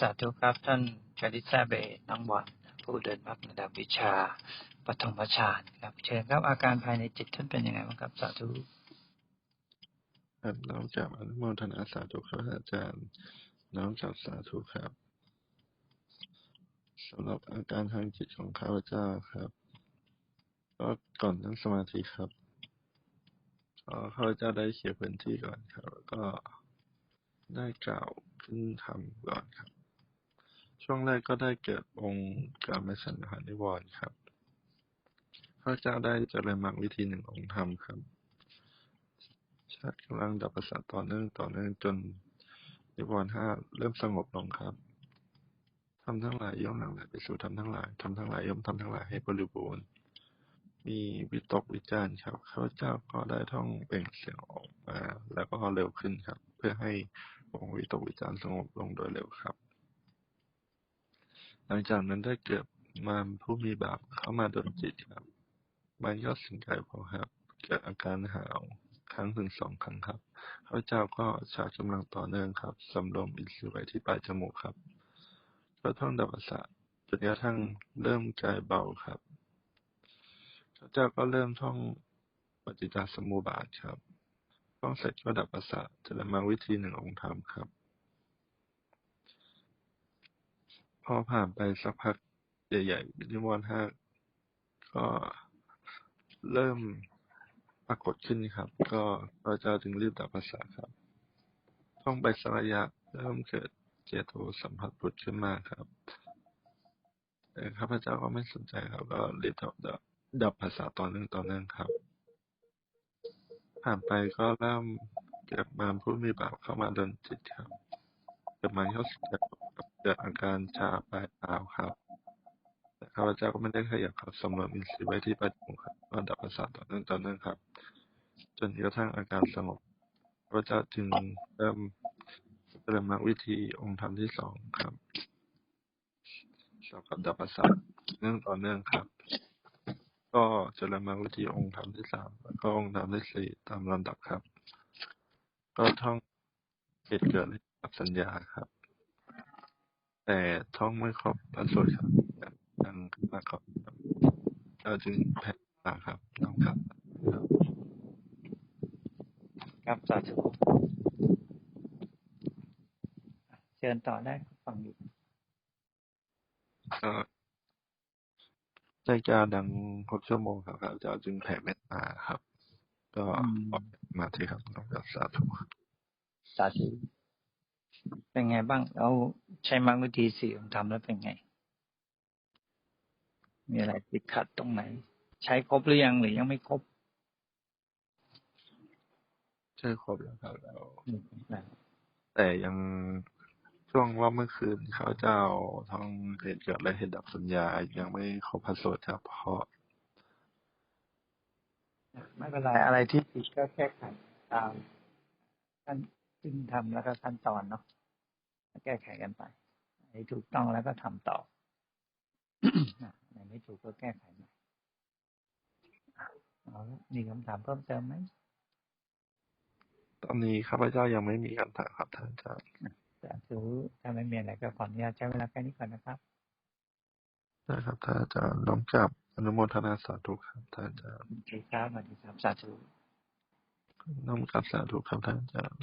สาธุครับท่านชาลิซาเบตน้องบอลผู้เดินรรคระดับวิชาปฐมฌานครับ เชิญครับอาการภายในจิตท่านเป็นยังไงบ้างครับ สาธุครับน้อมจากอนุโมทนาสาธุครับอาจารย์ น้อมจากสาธุครับสำหรับอาการทางจิตของข้าพเจ้าครับก็ก่อนนั่งสมาธิครับก็ข้าพเจ้าได้เขียนพื้นที่ก่อนครับ แล้วก็ได้กล่าวขึ้นธรรมก่อนครับ ช่วงแรกก็ได้เกิดองค์การมสันหานิวรณ์ครับข้าพเจ้าได้เจริญมรรควิธีหนึ่งองค์ธรรมครับ ชาติกำลังดับประสาทต่อเนื่องต่อเนื่องจนนิวรณ์ห้าเริ่มสงบลงครับทำทั้งหลายย่อมหลังไหลไปสู่ทำทั้งหลายทำทั้งหลายย่อมทำทั้งหลายให้บริบูรณ์ มีวิตกวิจารณ์ครับข้าพเจ้าก็ได้ท่องเปล่งเสียงออกมา แล้วก็เร็วขึ้นครับ เพื่อให้องวิตกวิจารณ์สงบลงโดยเร็วครับ หลังจากนั้นได้เกิดมารผู้มีบาปเข้ามาดนจิตครับ มันก็สิงกายพอครับ เกิดอาการหาวครั้งถึงสองครั้งครับข้าเจ้าก็ชาร์จกำลังต่อเนื่องครับสำรวมอินทรีย์ไว้ที่ปลายจมูกครับ ก็ท่องดับประสาทจนกระทั่งเริ่มกายเบาครับข้าเจ้าก็เริ่มท่องปฏิจจสมุปบาทครับท่องเสร็จก็ดับประสาทจะมาวิธีหนึ่งองค์ธรรมครับ พอผ่านไปสักพักใหญ่ๆนิวรณ์ห้าก็เริ่มปรากฏขึ้นครับ ก็เราจะถึงรีบดับประสาครับท่องไปสักระยะเริ่มเกิดเจโตสัมผัสผุดขึ้นมาครับ แต่ข้าพเจ้าก็ไม่สนใจครับ ก็รีบดับดับภาษาตอเนื่องตอเนื่องครับ ผ่านไปก็เริ่มเกิดมาผู้มีบาปเข้ามาดนจิตครับเกิดมาเข้าสิง เกิดอาการชาปลายเท้าครับ แต่ข้าพเจ้าก็ไม่ได้ขยับครับสำรวมอินทรีย์ไว้ที่ประจุครับก็ดับประสาทต่อเนื่องต่อเนื่องครับ จนกระทั่งอาการสงบข้าพเจ้าจึงเริ่มเริ่มมรรควิธีองค์ธรรมที่สองครับสอบกับดับประสาทเนื่องต่อเนื่องครับ ก็เจริญมรรควิธีองค์ธรรมที่สามแล้วก็องค์ธรรมที่สี่ตามลำดับครับ ก็ท่องเหตุเกิดและดับสัญญาครับ แต่ท่องไม่ครบพระสูตรครับยังมาครับเราจึงแผ่มาครับน้องครับ ครับสาธุเชิญต่อได้ฟังอยู่ก็ได้กาดังหกชั่วโมงครับครับจาจึงแผ่เมตตาครับ ก็อมาที่ครับน้องครับสาธุสาธุ เป็นไงบ้าง แล้วใช้มรรควิธีสี่องค์ธรรมแล้วเป็นไง มีอะไรติดขัดตรงไหน ใช้ครบหรือยังหรือยังไม่ครบ ใช่ครบแล้วครับแล้วอืมนะแต่ยังช่วงว่าเมื่อคืนเขาเจ้าท้องเหตุเกิดและเหตุดับสัญญา ยังไม่ครบพระสูตรครับเพราะไม่เป็นไรอะไรที่ผิดก็แก้ไขตามขั้น ซึ่งทำแล้วก็ขั้นตอนเนาะแก้ไขกันไปอันไหนถูกต้องแล้วก็ทำต่อนะอันไหนไม่ถูกก็แก้ไขใหม่อะเอาละมีคำถามเพิ่มเติมไหมตอนนี้ข้าพเจ้ายังไม่มีคำถามครับท่านอาจารย์แต่ถือถ้าไม่มีอะไรก็ขออนุญาตใช้เวลาแค่นี้ก่อนนะครับนะครับท่านอาจารย์น้อมกลับอนุโมทนาสาธุครับท่านอาจารย์โอเคครับสวัสดีครับสาธุน้อมกลับสาธุครับท่านอาจารย์